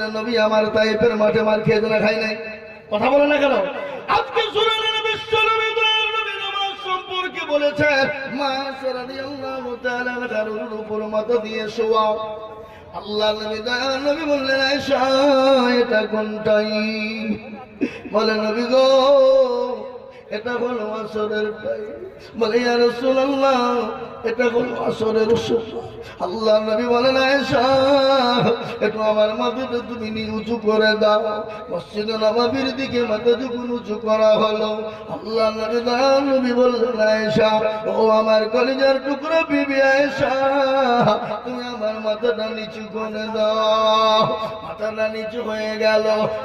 জন্য নবী আমার তাইফের মাঠে মার খেয়ে না খাই নাই। কথা বলে না কেন? আজকে শুনালেন বিশ্ব নবী সম্পর্কে বলেছে, মা রাদিয়াল্লাহু তাআলা কারুর উপর মাথা দিয়ে শোয়া। আল্লাহ নবী দয়াল নবী বললেন, আয়েশা, এটা কোনটাই? বলে, নবী গো এটা হলো আসরের টাইম। বলে, ইয়া রাসূলুল্লাহ, এটা হলো আসরের আল্লাহ নবী বলেন, আয়েশা একটু আমার মাথাটা তুমি নিচু করে দাও। মসজিদে নবাবির দিকে মাথা যখন উঁচু করা হলো, আল্লাহ নবী দয়া নবী বললেন, আয়েশা, ও আমার কলিজার টুকরো বিবি আয়েশা, তুমি আমার মাথাটা নিচু করে দাও। মাথাটা নিচু হয়ে গেল।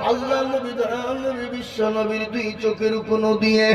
আল্লাহ নবী দয়া নবী বিশ্ব নবীর দুই চোখের কোনো দিয়ে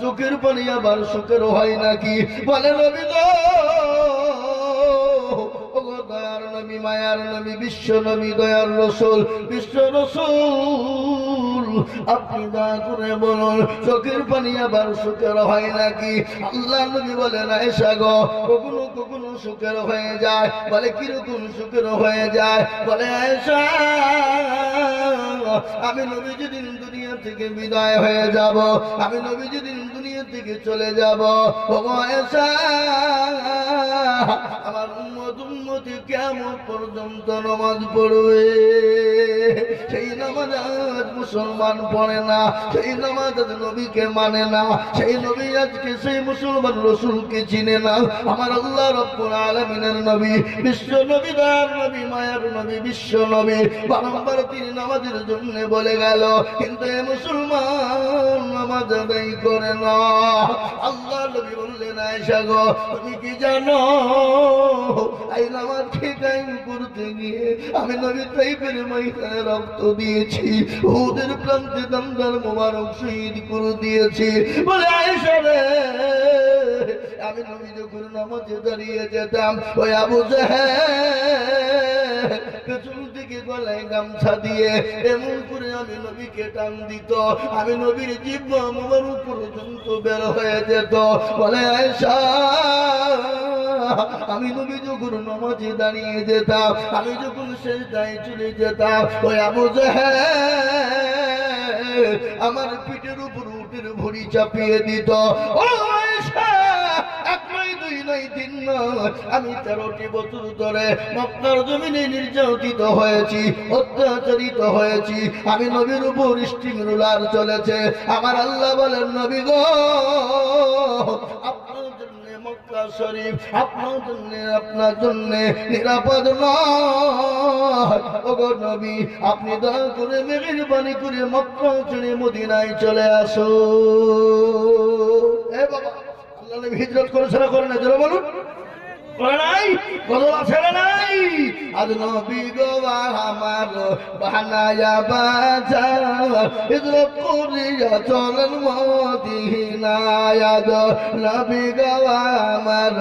চোখের পানি আবার সুখের হয় নাকি? বলে, নবী গো দয়ার নবী, মায়ার নবী, বিশ্ব নবী, দয়ার রসুল, বিশ্ব রসুল। আপনি দয়া করে বলুন, চোখের পানি আবার সুখের হয় নাকি? আল্লাহ নবী বলেন, আয়েশা গো, কখনো কখনো সুখের হয়ে যায়, বলে কীরকম সুখের হয়ে যায়? বলে আমি নবী যেদিন দুনিয়া থেকে বিদায় হয়ে যাব, আমি নবী যেদিন দুনিয়া থেকে চলে যাব ও আমার উম্মতি কেমন পর্যন্ত নামাজ পড়বে? সেই নামাজ আজ মুসলমান পড়ে না, সেই নামাজ আজ নবীকে মানে না, সেই নবী আজকে সেই মুসলমান রসুলকে চিনে না। আমার আল্লাহ রব্বুল আলমিনের নবী, বিশ্ব নবী দার নবী, মায়ার নবী, বিশ্ব নবী বারম্বার তিনি নামাজের জন্য বলে গেল, কিন্তু এ মুসলমান নামাজ আদায় করে না। আল্লাহ নবী বললেন আয়সা গো, তুমি কি জানো? এই নামাজ কায়েম করতে গিয়ে আমি নবী তাইপের ময়দানে রক্ত দিয়েছি। ওদের প্রান্তে দমদার মোবারক শহীদ করে দিয়েছি। বলে, আয়েশা আমি নবী যখন নামাজে দাঁড়িয়ে যেতাম, ওই আবু পেছন থেকে গলায় গামছা দিয়ে এমন করে আমি নবীকে টান দিত। আমি নবীর জীব মোবারক পর্যন্ত বের হয়ে যেত। বলে, আয়েশা আমি নবী যখন নামাজে দাঁড়িয়ে যেতাম, আমি যখন শেষ দায় চলে যেতাম, ওই আবু আমার পিঠের উপর উঠের ভরি চাপিয়ে দিত। ও আমি তেরোটি বছর ধরে মক্কার জমিনে নির্যাতিত হয়েছি, অত্যাচারিত হয়েছি, আমি নবীর উপর স্টিং রুলার চলেছে। আমার আল্লাহ বলেন, নবী গো শরীফ আপনার জন্য আপনার জন্য নিরাপদ নয়। নবী, আপনি দয়া করে মেহেরবানি করে মক্কা ছেড়ে মদিনায় চলে আসো এ বাবা, আল্লাহ হিজরত করেছে না করে না, জোরে বলুন। করে নাই? গলা ছেড়ে নাই? আজ নবী গো আমার বানায়া বাজার। হিজরত করিয়া চলেন মদিনায়। আজ নবী গো আমার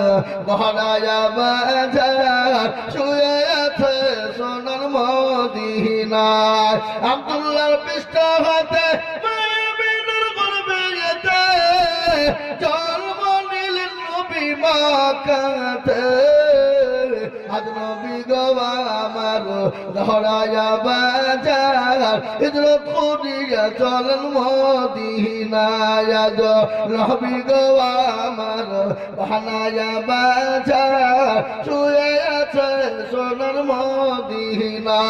পৃষ্ঠ হাতে মাকাতে আজ নবী গো আমার ধরায়া বাজার। হিজরত করিয়া চলেন মদিনায় আজ। নবী গো আমার বানায়া বাজার। শুয়ে আছে সোনার মদিনায়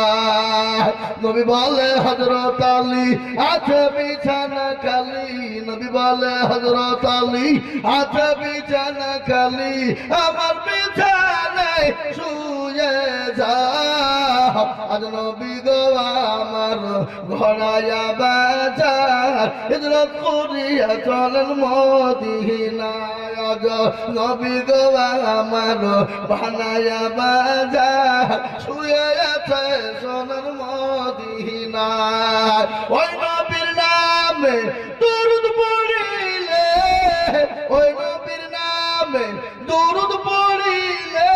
নবী বলে হজরত আলী আছে বিছানা খালি। নবী বলে হজরত আলী আছে বিছানা খালি। আমার বিছানায় শুয়ে যা। আজ নবী গো, আমার ঘরায়া বাজার হিজরত করিয়া চলেন মদিনায়। আজ নবী গো আমার বানায়া বাজার শুয়ে আছে সোনার মদিনায় ওই নবীর নাম দরুদ পড়িলে, ওই নবীর নামে দরুদ পড়িলে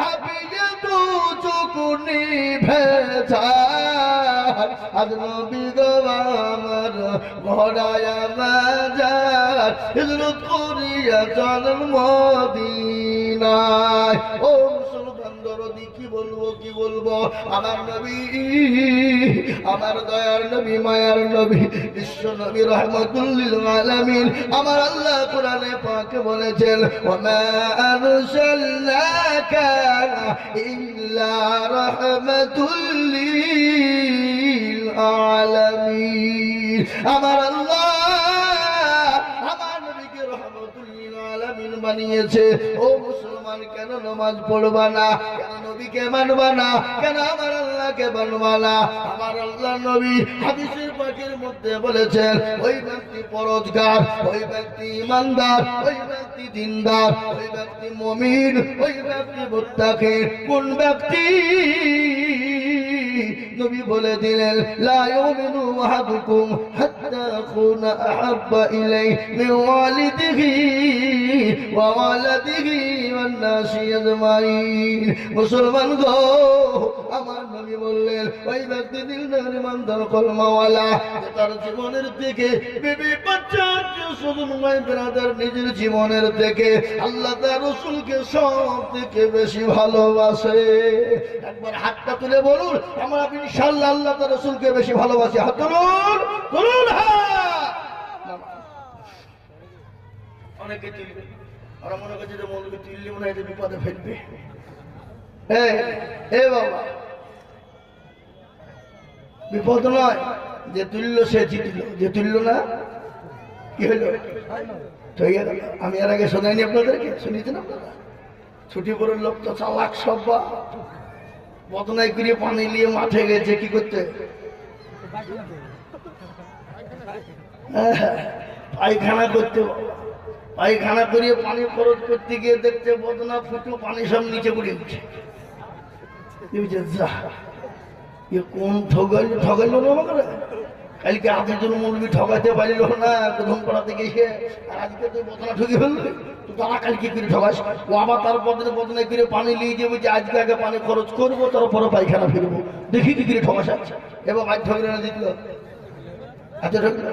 হাবিয়ে দু চুকুনি ভেজার আজ নবী গো আমার ঘোড়ায়া বাজার করিয়া মদিনায়। ও মুসলমান দরদি কি বলব কি বলব? আমার নবী, আমার দয়ার নবী, মায়ার নবী, বিশ্ব নবী আলামিন আমার আল্লাহ কোরআনে পাকে বলেছেন, ওমা আরসালনাকা ইল্লা রাহমাতুল্লিল আলামিন। আমার আল্লাহ বানিয়েছে। ও মুসলমান, কেন নামাজ পড়বা না? কেন নবীকে মানবা না? কেন আমার আল্লাহকে মানবা না? আমার আল্লাহ নবী হাদিসের পাখির মধ্যে বলেছেন, ওই ব্যক্তি পরোজগার, ওই ব্যক্তি ইমানদার, ওই ব্যক্তি দিনদার, ওই ব্যক্তি মমিন, ওই ব্যক্তি মুত্তাকি কোন ব্যক্তি নবী বলে দিলেন, লা ইউমিনু আহাদুকুম হাত্তা আকুনা আহাব্বা ইলাই মিন ওয়ালিদিহি ওয়া ওয়ালাদিহি ওয়ান নাসি আজমাইন। মুসলমান গো, আমার নবী বললেন, ওই ব্যক্তি দিলদার ইমানদার কলমাওয়ালা তার জীবনের থেকে বিবি বাচ্চা স্বজন ভাই ব্রাদার নিজের জীবনের থেকে আল্লাহ তার রসুলকে সব থেকে বেশি ভালোবাসে। একবার হাতটা তুলে বলুন আমরা ইনশাল্লাহ আল্লাহ তার রসুলকে বেশি ভালোবাসি। বিপদে নয়, যে তুলল সে জিতল, যে তুলল না, কি হইল। আমি এর আগে শোনাইনি আপনাদেরকে শুনিয়েছেন আপনারা? ছুটি করে লোক তো চালাক সব বদনাই করে পানি নিয়ে মাঠে গেছে, কি করতে? পায়খানা করতে। পায়খানা করিয়ে পানি খরচ করতে গিয়ে দেখতে বদনা ফুটো পানি সব নিচে পড়ে উঠছে কোন ঠগাইল ঠগাইল আমাকে? কালকে আদিজন মুরবি ঠগাইতে পারিল না প্রথম পাড়াতে আর আজকে তুই বদনা ঠকি ফেললি। তারা কালকে করে ঠগাস ও আবার তার বদনে বদনে করে পানি নিয়ে যাবে যে আজকে আগে পানি খরচ করব, তারপরে পায়খানা ফিরবো। দেখি কি ঠগাস আছে এবার আজ ঠগলে না জিতলো? আচ্ছা ঠকলো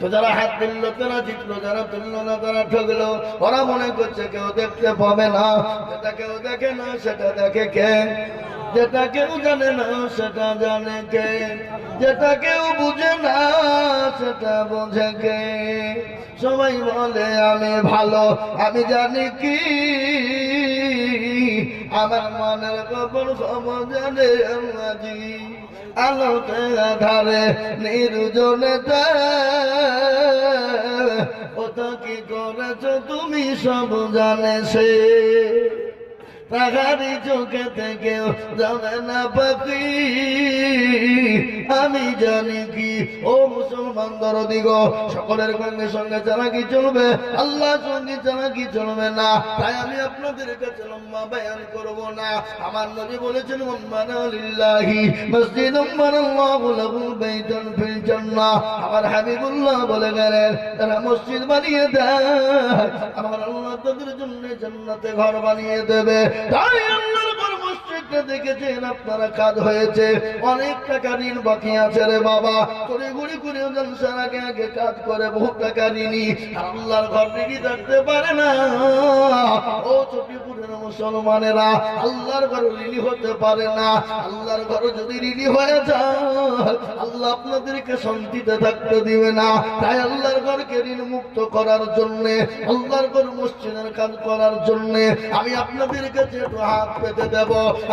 তো যারা হাত তুললো, তারা জিতলো, যারা তুললো না, তারা ঠকলো ওরা মনে করছে কেউ দেখতে পাবে না, যেটা কেউ দেখে না, সেটা দেখে কে? যেটা কেউ জানে না, সেটা জানে কে? যেটা কেউ বুঝে না, সেটা বোঝে কে? সবাই বলে, আমি ভালো, আমি জানি কি? আমার মনের খবর খবর জানে আল্লাহজি আলোতে আধারে নির্জনে কত কি করেছ তুমি সব জানে সে। তাহারি চোখে থেকেও যাবে না পাখি আমি জানি কি? ও মুসলমান দরদিগ সকলের সঙ্গে সঙ্গে চালাকি চলবে? আল্লাহ সঙ্গে চালাকি চলবে না? তাই আমি আপনাদের কাছে লম্বা বয়ান করব না। আমার নবী বলেছেন লিল্লাহি, মসজিদ আল্লাহু লাহু বাইতুন ফিল জান্নাহ। আমার হাবিবুল্লাহ বলে গেলেন, তারা মসজিদ বানিয়ে দেয়। আমার আল্লাহ তাদের জন্য জান্নাতে ঘর বানিয়ে দেবে। তাই আল্লাহর ঘর দেখেছেন আপনারা কাজ হয়েছে। অনেক টাকা ঋণ বাকি আছে রে বাবা। করে ঘুরি করে জলসার আগে আগে কাজ করে বহু টাকা ঋণী। আল্লাহর ঘর ঋণী থাকতে পারে না। ও চটিপুরের মুসলমানেরা, আল্লাহর ঘর ঋণী হতে পারে না। আল্লাহর ঘর যদি ঋণী হয়ে যায়, আল্লাহ আপনাদেরকে শান্তিতে থাকতে দিবে না। তাই আল্লাহর ঘরকে ঋণ মুক্ত করার জন্য, আল্লাহর ঘর মসজিদের কাজ করার জন্য, আমি আপনাদের কাছে হাত পেতে দেব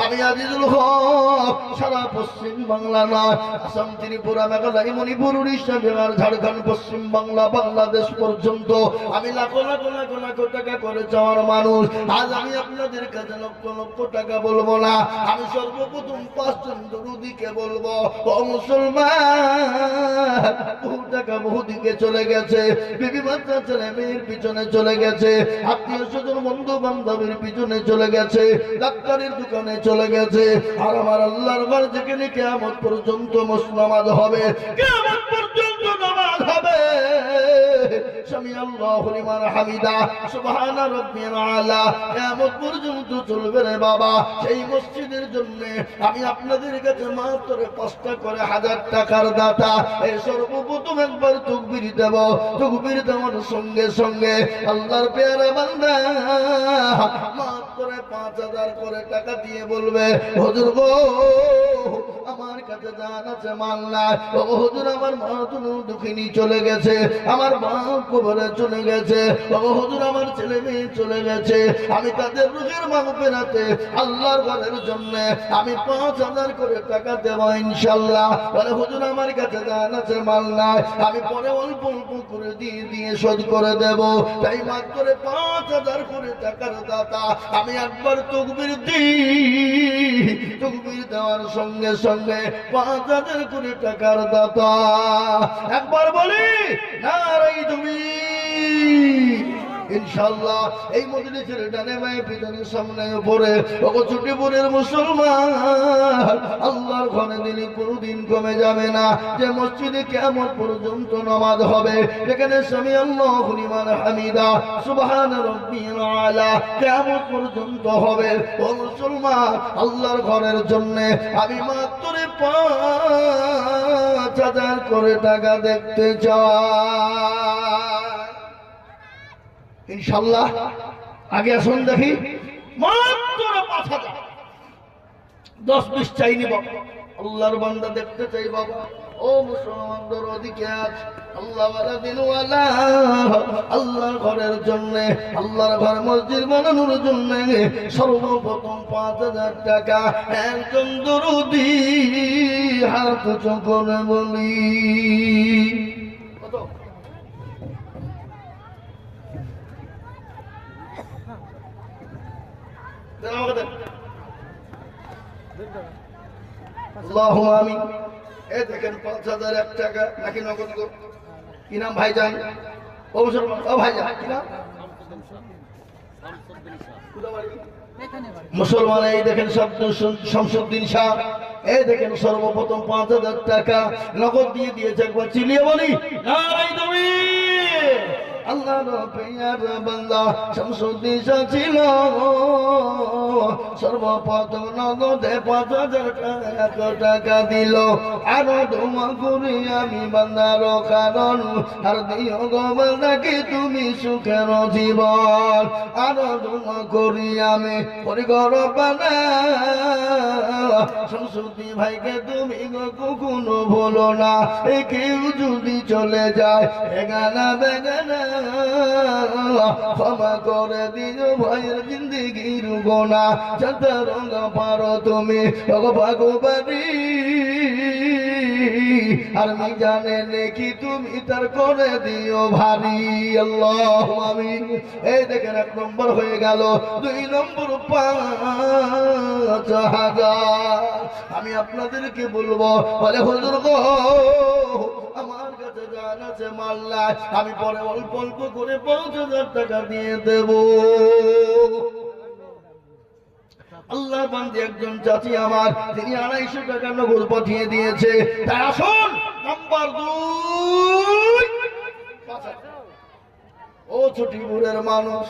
আমি আজিজুল হক, সারা পশ্চিম বাংলা নয়। আসাম, ত্রিপুরা, মেঘালয়, মণিপুর, উড়িষ্যা, বিহার, ঝাড়খণ্ড, পশ্চিম বাংলা, বাংলাদেশ পর্যন্ত আমি লাখো লাখো লাখো লাখো টাকা করে যাওয়ার মানুষ। আজ আমি আপনাদের কাছে লক্ষ লক্ষ টাকা বলব না, আমি সর্বপ্রথম পাঁচজন দরুদিকে বলব, ও মুসলমান, বহু টাকা বহু দিকে চলে গেছে। বিবি বাচ্চা ছেলে, মেয়ের পিছনে চলে গেছে। আত্মীয় স্বজন বন্ধু বান্ধবের পিছনে চলে গেছে। ডাক্তারের দোকানে চলে গেছে। আর আমার আল্লাহর ঘর যেখানে কেমন পর্যন্ত মুসলমান হবে। কেমন সঙ্গে সঙ্গে আল্লাহর পেয়ারা বান্দা মাত্র পাঁচ হাজার করে টাকা দিয়ে বলবে, হজুর আমার কাছে জান আছে মাল নাই। ও আমার মা তুমি দুঃখিনী চলে গেছে, আমার মা কবরে চলে গেছে। ও হুজুর, আমার ছেলে মেয়ে চলে গেছে। আমি তাদের রুহের মাগ পেরাতে আল্লাহর ঘরের জন্য আমি পাঁচ হাজার করে টাকা দেবো, ইনশাল্লাহ। বলে, হুজুর, আমার কাছে জান আছে, মাল নাই। আমি পরে অল্প অল্প করে দিয়ে দিয়ে শোধ করে দেব। তাই মাত্র পাঁচ হাজার করে টাকার দাতা আমি একবার তকবির দিই। তকবির দেওয়ার সঙ্গে সঙ্গে পাঁচ হাজার করে টাকার দাতা। একবার বলি নারাই তুমি ইনশাল্লাহ। এই মজলিসের ডানে বায়ে, পিছনে সামনে, উপরে। ওগো ছুটিপুরের মুসলমান, আল্লাহর ঘরে দিলে কোনোদিন কমে যাবে না। যে মসজিদে কেমন পর্যন্ত নামাজ হবে, যেখানে স্বামী আল্লাহ হুলিমান হামিদা, সুবহান আলা কেমন পর্যন্ত হবে। ও মুসলমান, আল্লাহর ঘরের জন্য আমি মাত্র পাঁচ হাজার করে টাকা দেখতে চাই। ইনশাল্লাহ আগে আসুন দেখি। দশ বিশ চাই নিব। আল্লাহর বান্দা দেখতে চাই বাবা। ও মুসলমানদের ওদিকে আজ আল্লাহ দিনওয়ালা আল্লাহর ঘরের জন্য, আল্লাহর ঘর মসজিদ বানানোর জন্য সর্বপ্রথম পাঁচ হাজার টাকা। একজন দরুদি হাত চকরে বলি কত দেন আমাকে। এই দেখেন পাঁচ হাজার এক টাকা নাকি নগদ গো? কি নাম ভাইজান ও মুসলমান, ও ভাইজান কি নাম? মুসলমান, এই দেখেন শামসুদ্দিন শাহ। এই দেখেন সর্বপ্রথম পাঁচ হাজার টাকা নগদ দিয়ে দিয়েছে। একবার চিলিয়ে বলি। আল্লাহ পেয়ার বান্দা শামসুদ্দিন শাহ ছিল। সর্বপ্রথম নগদে পাঁচ হাজার টাকা দিল। আরও দোয়া করি আমি বান্দার কারণ। আর দিও বান্দাকে তুমি সুখের জীবন? আরও দোয়া করি আমি পরিগর বানা। ভাইকে তুমি কখনো ভুলো না। কেউ যদি চলে যায় এগানা বেগানা ক্ষমা করে দিও ভাইয়ের পারো তুমি আর আমি জানে নাকি তুমি তার করে দিও ভারী। আল্লাহ আমিন। এই দেখেন এক নম্বর হয়ে গেল, দুই নম্বর পাঁচ হাজার। আমি আপনাদেরকে বলব, বলে হুজুর গো আমি পরে অল্প অল্প করে পাঁচ হাজার টাকা দিয়ে দেব। আল্লাহ বান্দি একজন চাচি আমার, তিনি আড়াইশো টাকা নগদ পাঠিয়ে দিয়েছে। তাই আসুন, নাম্বার দুই। ও ছুটিপুরের মানুষ,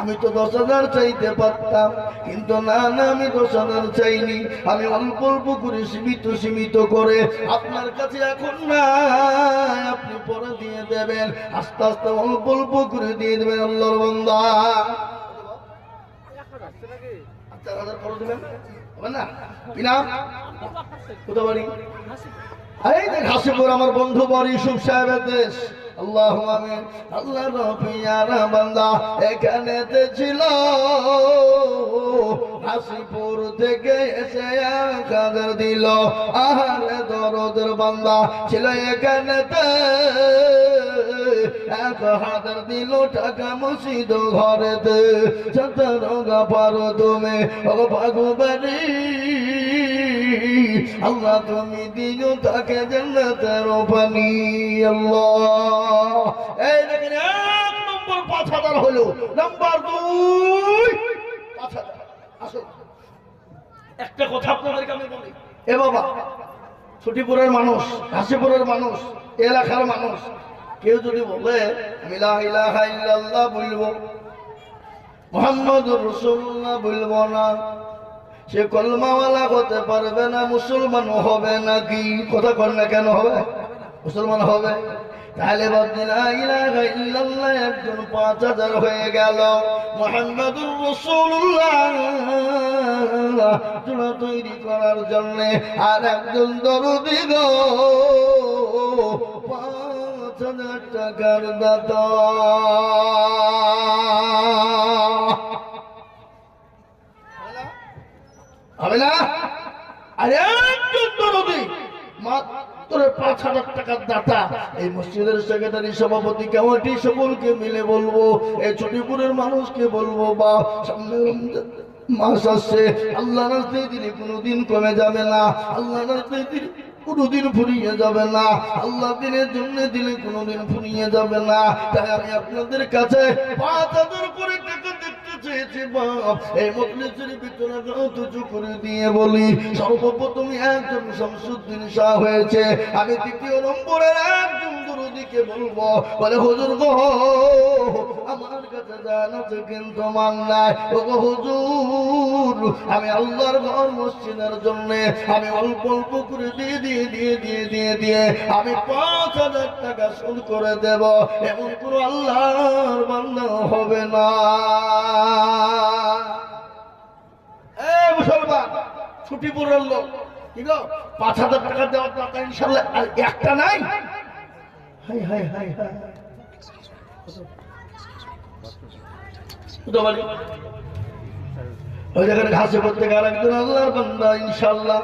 আমি তো দশ হাজার চাইতে পারতাম, কিন্তু না না, আমি দশ হাজার চাইনি। আমি অল্প অল্প করে সীমিত সীমিত করে আপনার কাছে এখন না আপনি পরে দিয়ে দেবেন। আস্তে আস্তে অল্প অল্প করে দিয়ে দেবেন আল্লাহর বন্দা। চার হাজার খরচ দেবেন? না? কি নাম? বাড়ি? এই দেখ হাসিপুর আমার বন্ধু বর ইউসুফ সাহেবের দেশ। আল্লাহ আমিন আল্লাহ রফিয়ারা বান্দা, এখানেতে ছিল। হাসিপুর থেকে এসে কাদের দিল। আহারে দরদের বান্দা ছিল এখানেতে। এক হাজার দিল টাকা মসজিদ ঘরেতে। সতরঙ্গা পারো তুমি, ও ভাগুবারি আল্লাহ, তুমি দিও তাকে জান্নাতের পানি আল্লাহ। এই দেখেন, এক নম্বর হলো। নাম্বার দুই একটা কথা আমি বলি। এ বাবা, ছুটিপুরের মানুষ মানুষ, এলাকার মানুষ, কেউ যদি বলে, আমি বলব, মোহাম্মদুর রাসূলুল্লাহ বলব না। সে কলমাওয়ালা হতে পারবে না, মুসলমান হবে নাকি কথা কর না কেন হবে? মুসলমান হবে? তাহলে একজন পাঁচ হাজার হয়ে গেল। তৈরি করার জন্য আর একজন দরদি পাঁচ হাজার টাকার দাতা। হবে না? আরে একজন দরদি মাত্র পাঁচ হাজার টাকার দাতা। এই মসজিদের সেক্রেটারি, সভাপতি কমিটি সকলকে মিলে বলব এই ছুটিপুরের মানুষকে বলব, বা সামনে মাস আসছে আল্লাহ রাস্তায় দিলে কোনোদিন কমে যাবে না আল্লাহ রাস্তায় দিলে কোনোদিন ফুরিয়ে যাবে না আল্লাহ দিনের জন্য দিলে কোনোদিন ফুরিয়ে যাবে না। তাই আমি আপনাদের কাছে পাঁচ হাজার করে টাকা দেখতে চেয়েছি ভিতরে করে বলি সর্বপ্রথম একজন শামসুদ্দিন শাহ হয়েছে। আমি দ্বিতীয় নম্বরের একজন দুরুদিকে বলব, বলে, হুজুর গো, আমার কাছে জান আছে কিন্তু মান নাই। ও হুজুর, আমি আল্লাহর ঘর মসজিদের জন্য আমি অল্প অল্প করে দিয়ে দিয়ে দিয়ে দিয়ে দিয়ে দিয়ে আমি পাঁচ হাজার টাকা শোধ করে দেব। এমন কোনো আল্লাহর বান্দা হবে না। এ মুসলমান, ছুটি পড়ল কি গো? পাঁচ হাজার টাকা দেওয়ার টাকা ইনশাল্লাহ, আর একটা নাই? হাই হাই হাই হাই। ওই যেখানে ঘাসে করতে গেলে একজন আল্লাহর বান্দা ইনশাল্লাহ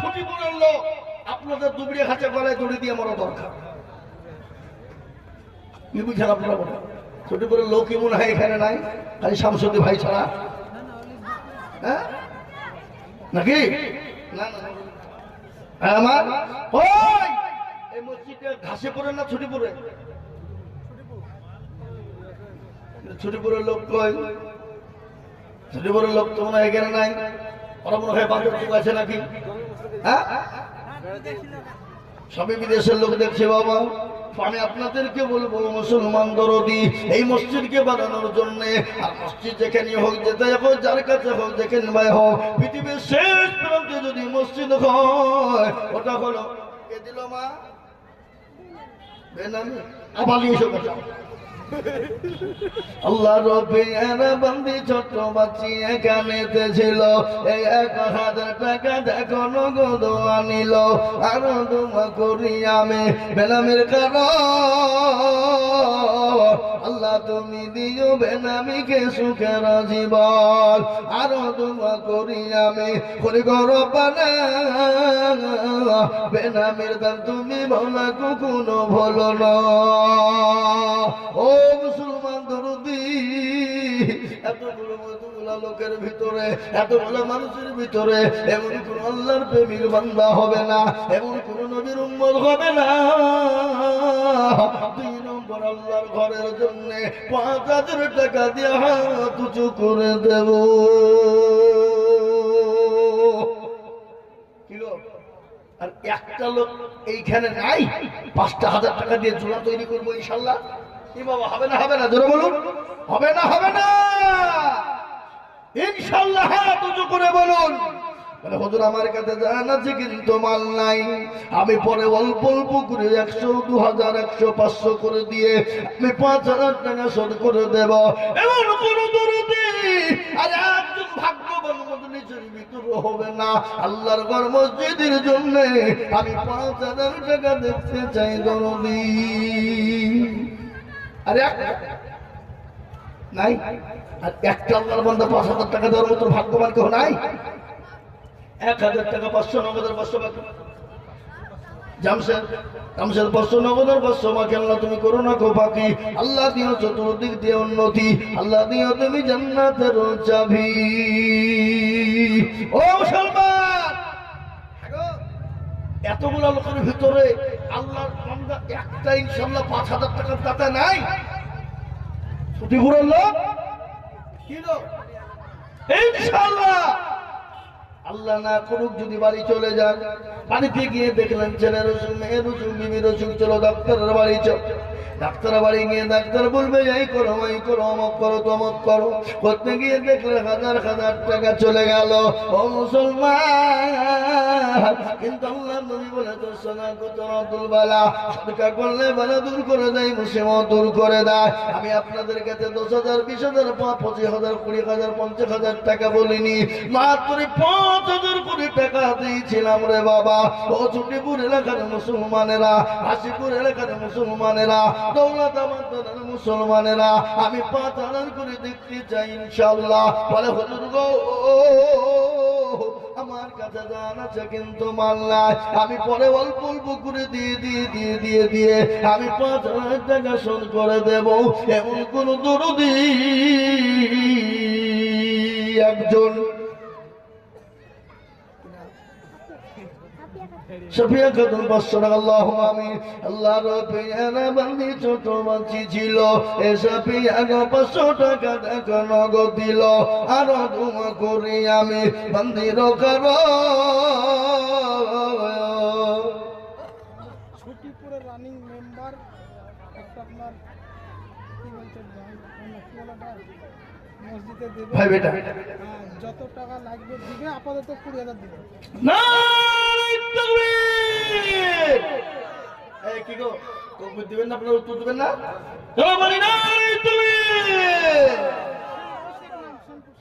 ছুটি পড়ল আপনাদের দুবড়ি ঘাসে গলায় দড়ি দিয়ে মরা দরকার। কি বুঝছেন আপনারা বলেন? ছুটি পড়ে লোক কি মনে হয় এখানে নাই? খালি শামসুদ্দি ভাই ছাড়া? হ্যাঁ? নাকি? না। আমার? ওই! এই ঘাসে না ছুটি পড়ে? ছুটি পড়ে লোক পড়ে লোক তো মনে হয় এখানে নাই। ওরা মনে হয় আছে নাকি? হ্যাঁ? সবই বিদেশের লোক দেখছে বাবা আমি আপনাদেরকে বলব, মুসলমান দরদি, এই মসজিদকে বানানোর জন্য, আর মসজিদ যেখানে হোক যেতে হোক, যার কাছে হোক, যেখানে ভাই হোক, পৃথিবীর শেষ প্রান্তে যদি মসজিদ হয়, ওটা হলো, কে দিল মা বেনামি আবার এসে কথা আল্লাহ রবিয়ার বন্দি ছোট বাচ্চি এখানে ছিল এই এক হাজার টাকা দেখো নগদ আনিল আরও তোমা করি আমি, বেনামের কারণ। আল্লাহ, তুমি দিও বেনামিকে সুখের জীবন। আরও দুমা করি আমি, করি গর পানে বেনামির দান তুমি ভোলা, কখনো ভোলো ও মুসলমান দরদি, এতগুলো লোকের ভিতরে, এতগুলো মানুষের ভিতরে এমন কোন আল্লাহর বান্দা হবে না, এমন কোন নবীর উম্মত হবে না। দুই আল্লাহর ঘরের জন্য পাঁচ হাজার টাকা দিয়ে হাত উঁচু করে দেব। আর একটা লোক এইখানে নাই, পাঁচটা হাজার টাকা দিয়ে জোড়া তৈরি করব ইনশাল্লাহ। কি বাবা, হবে না হবে না? জোরে বলুন। হবে না হবে না। ইনশাল্লাহ হাত উঁচু করে বলুন। বলে আমি পরে অল্প অল্প করে একশো, দু হাজার, একশো, পাঁচশো করে দিয়ে আমি পাঁচ হাজার টাকা শোধ করে দেব। এমন আল্লাহর মসজিদের জন্য আমি পাঁচ হাজার টাকা দেখতে চাই দরদি আরে নাই। আর একটা আল্লাহর বান্দা পাঁচ হাজার টাকা দেওয়ার মতো ভাগ্যবান কেউ নাই? এক হাজার টাকা পাঁচশো নগদের পাঁচশো বাকি আল্লাহ তুমি আল্লাহ আল্লাহ তুমি এতগুলো লোকের ভিতরে আল্লাহর বান্দা একটা ইনশাল্লাহ পাঁচ হাজার টাকার দাতা নাই। ছুটি ঘুরল লোক? ইনশাল্লাহ আল্লাহ না করুক যদি বাড়ি চলে যান। বাড়িতে গিয়ে দেখলেন ছেলে অসুখ মেয়ের অসুখ বিবির অসুখ চলো ডাক্তারের বাড়ি চল। ডাক্তার বাড়ি গিয়ে ডাক্তার বলবে, এই করো এই করো, অমক করো, তমক করো। করতে গিয়ে দেখলে হাজার হাজার টাকা চলে গেল। ও মুসলমান, কিন্তু আল্লাহ নবী বলে তো সোনা কুতর দুলবালা সরকার করলে বালা দূর করে দেয় মুসিমত দূর করে দেয়। আমি আপনাদের কাছে দশ হাজার, বিশ হাজার পঁচিশ হাজার, কুড়ি হাজার, পঞ্চাশ হাজার টাকা বলিনি। মাত্র পাঁচ হাজার কোটি টাকা দিয়েছিলাম রে বাবা। ও ছুটিপুর এলাকার মুসলমানেরা, হাসিপুর এলাকার মুসলমানেরা মুসলমানেরা, আমি পাঁচ করে দেখতে চাই ইনশাল্লাহ বলে, হুজুর গো, আমার কাছে জান আছে কিন্তু মাল নাই। আমি পরে অল্প অল্প করে দিয়ে দিয়ে দিয়ে দিয়ে দিয়ে আমি পাঁচ হাজার টাকা শোধ করে দেব। এমন কোন দরদি একজন পাঁচশো টাকা আল্লাহ আমি আল্লাহ রবিয়ানা বান্দি ছোট বাঁচি ছিল এ সফিয়া গো পাঁচশো টাকা দেখো নগদ দিল আরও ধুমা করি আমি বান্দির করো ছুটিপুরের রানিং মেম্বার একটা আপনার কি? মসজিদে দেবে হ্যাঁ, যত টাকা লাগবে দিবে আপাতত কুড়ি হাজার দিবে। নারায়ে কি গো? তকবীর দিবেন না আপনারা উত্তর দিবেন না? চলো বলি নারায়ে তুমি!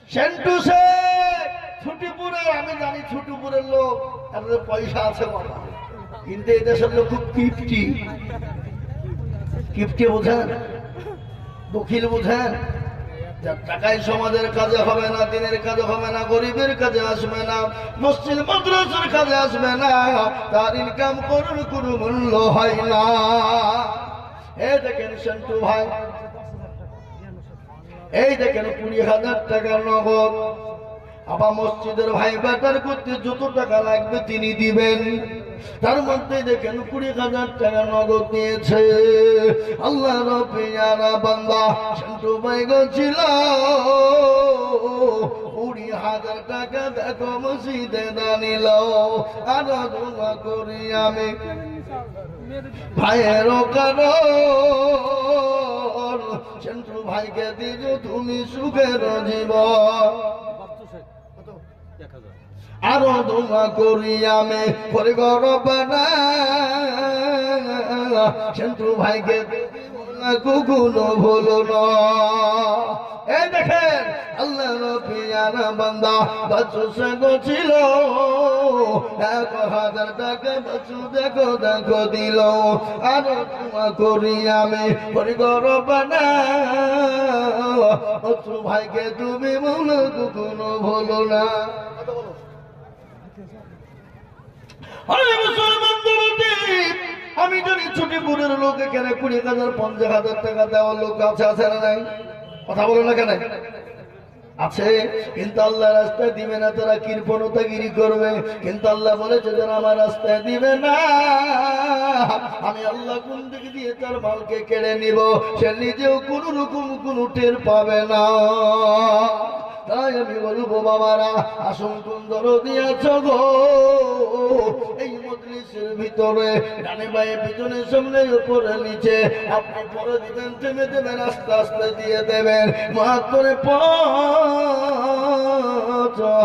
সেন্টু শেখ ছুটিপুরের আমি জানি ছুটিপুরের লোক তাদের পয়সা আছে বাবা। কিন্তু এই দেশের লোক খুব কিপটি। কিপটি বোঝেন? বকিল বোঝেন? টাকায় সমাজের কাজে হবে না, দিনের কাজে হবে না, গরিবের কাজে আসবে না, মসজিদ, মাদ্রাসার কাজে আসবে না, তার ইনকাম করার কোনো মূল্য হয় না। এ দেখেন সন্টু ভাই, এই দেখেন কুড়ি হাজার টাকার নগদ। আবার মসজিদের ভাই বেটার করতে যত টাকা লাগবে তিনি দিবেন। তার মধ্যে দেখেন কুড়ি হাজার টাকা নগদ নিয়েছে। আল্লাহ রবিয়ারা বান্দা, সন্টু ভাই ছিল। কুড়ি হাজার টাকা করি ভাইকে দিল তুমি সুখের জীবন। আরও দোয়া করি আমি পরে গরব না সেন্টু ভাইকে কুকুনো ভুলো না। এই দেখেন, আল্লাহ রবিয়ার বান্দা বাচ্চু সঙ্গ ছিল। এক হাজার টাকা বাচ্চু দেখো দেখো দিল। আর তোমা করি আমি পরিগরব না বাচ্চু ভাইকে তুমি মনে কুকুনো ভুলো না। আমি জানি ছুটিপুরের লোক এখানে কুড়ি হাজার, পঞ্চাশ হাজার টাকা দেওয়ার লোক আছে আছে না নাই? কথা বলো না কেন? আছে, কিন্তু আল্লাহ রাস্তায় দিবে না, তারা কৃপণতাগিরি করবে। কিন্তু আল্লাহ বলেছে যারা আমার রাস্তায় দিবে না। আমি আল্লাহ কোন দিকে দিয়ে তার মালকে কেড়ে নিব, সে নিজেও কোন রকম কোন টের পাবে না। তাই আমি বলব, বাবারা, আসুন সুন্দর দিয়েছ গো। এই মজলিসের ভিতরে ডানে বায়ে পিছনে, সামনে, উপরে, নিচে, আপনি পরে দিবেন, থেমে দেবেন, আস্তে আস্তে দিয়ে দেবেন। মাত্র পাঁচ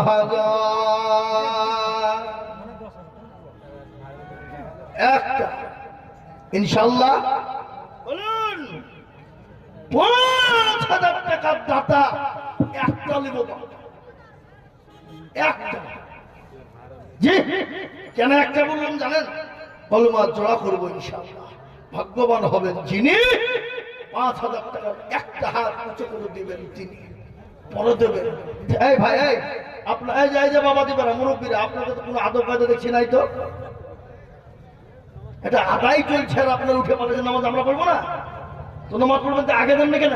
হাজার। ইনশাল্লাহ। বলুন। পাঁচ হাজার টাকার দাতা। একটা নেব একটা। জি। কেন একটা বললাম জানেন? কলমা জোড়া করব ইনশাল্লাহ ভাগ্যবান হবেন যিনি। পাঁচ হাজার টাকার একটা হাত উঁচু করে দিবেন তিনি। পরে দেবেন। এই ভাই, এই আপনার এই যে যে বাবা দিবেন মুরব্বীরা, আপনাদের তো কোনো আদব কায়দা দেখছি নাই তো? এটা আদায় চলছে আর আপনার উঠে পাঠাচ্ছেন নামাজ, আমরা পড়ব না? তো নামাজ পড়বেন তো আগে দেন না কেন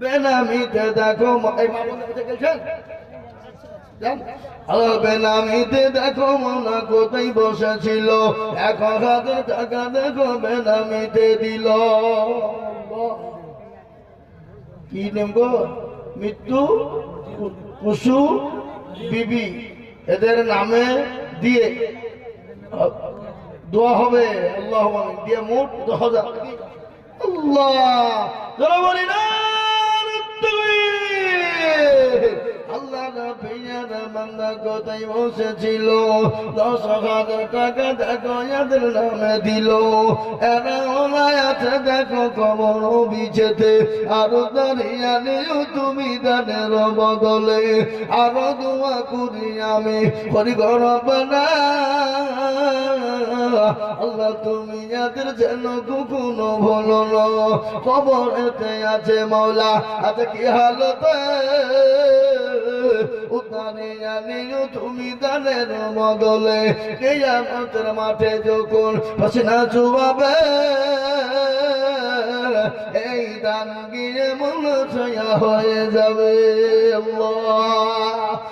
বেনামিতে দেখো মনা কোথায় বসেছিল? এক হাজার টাকা দেখো বেনামিতে দিল। কি নেম মৃত্যু কুসু? বিবি? এদের নামে দিয়ে। দোয়া হবে, আল্লাহ দিয়ে মোট দশ হাজার। আল্লাহ বলি না। বসেছিল? দশ হাজার টাকা দেখো নামে দিল। এরা ওলাই আছে দেখো কবর বিছেতে। আরও দাঁড়িয়ে নিও তুমি দানের বদলে। আরও দোয়া করি আমি করি গরব না আল্লাহ, তুমি এদের যেন কখনো ভুলো না। এতে আছে, মৌলা, আছে কি হালতে? উদ্ধারে আনিও তুমি দানের মদলে কেয়ামতের মাঠে যখন পছনা চুবাবে, এই দান গিয়ে মন হয়ে যাবে। আল্লাহ।